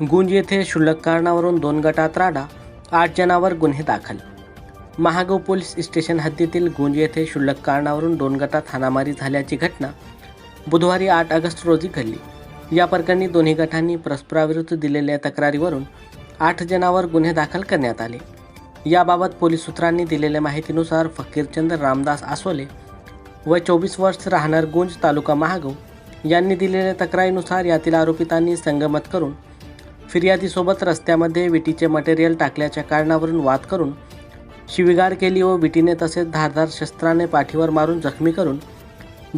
गुंज येथे क्षुल्लक कारणावरून दोन गटात राडा आठ जणांवर गुन्हे दाखल. महागाव पोलीस स्टेशन हद्दीतील गुंज येथे क्षुल्लक कारणावरून दोन गटात हाणामारी झाल्याची घटना बुधवारी आठ ऑगस्ट रोजी घडली. या प्रकरणी दोन्ही गटांनी परस्पराविरुद्ध दिलेल्या तक्रारीवरून आठ जणांवर गुन्हे दाखल करण्यात आले. याबाबत पोलीस सूत्रांनी दिलेल्या माहितीनुसार फकीरचंद रामदास आसोले व चोवीस वर्ष राहणार गुंज तालुका महागाव यांनी दिलेल्या तक्रारीनुसार यातील आरोपितांनी संगमत करून फिर्यादीसोबत रस्त्यामध्ये विटीचे मटेरियल टाकल्याच्या कारणावरून वाद करून शिविगार केली व विटीने तसेच धारदार शस्त्राने पाठीवर मारून जखमी करून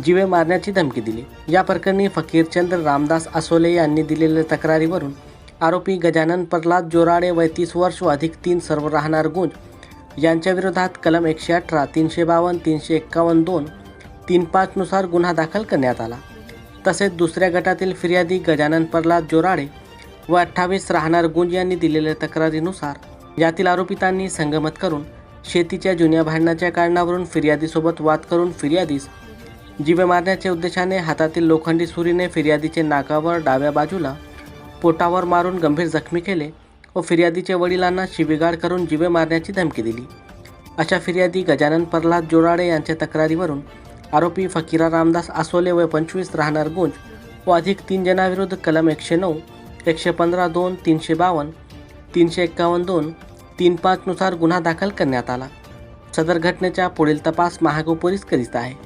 जीवे मारण्याची धमकी दिली. या प्रकरणी फकीरचंद रामदास असोले यांनी दिलेल्या तक्रारीवरून आरोपी गजानन प्रल्हाद जोराडे वय तीस वर्ष व अधिक तीन सर्व राहणार गुंज यांच्याविरोधात कलम एकशे अठरा तीनशे बावन्न तीनशे एक्कावन्न दोन तीन पाचनुसार गुन्हा दाखल करण्यात आला. तसेच दुसऱ्या गटातील फिर्यादी गजानन प्रल्हाद जोराडे व अठ्ठावीस राहणार गुंज यांनी दिलेल्या तक्रारीनुसार यातील आरोपितांनी संगमत करून शेतीच्या जुन्या भांडणाच्या कारणावरून फिर्यादीसोबत वाद करून फिर्यादीस जीवे मारण्याच्या उद्देशाने हातातील लोखंडी सुरीने फिर्यादीचे नाकावर डाव्या बाजूला पोटावर मारून गंभीर जखमी केले व फिर्यादीचे वडिलांना शिवीगाळ करून जीवे मारण्याची धमकी दिली. अशा फिर्यादी गजानन प्रल्हाद जोराडे यांच्या तक्रारीवरून आरोपी फकीरा रामदास आसोले व पंचवीस राहणार गुंज व अधिक तीन जणांविरुद्ध कलम एकशे नऊ एकशे पंधरा दोन तीनशे बावन्न तीनशे एक्कावन्न दोन तीन पाचनुसार गुन्हा दाखल करण्यात आला. सदर घटनेचा पुढील तपास महागो पोलीस करीत आहे.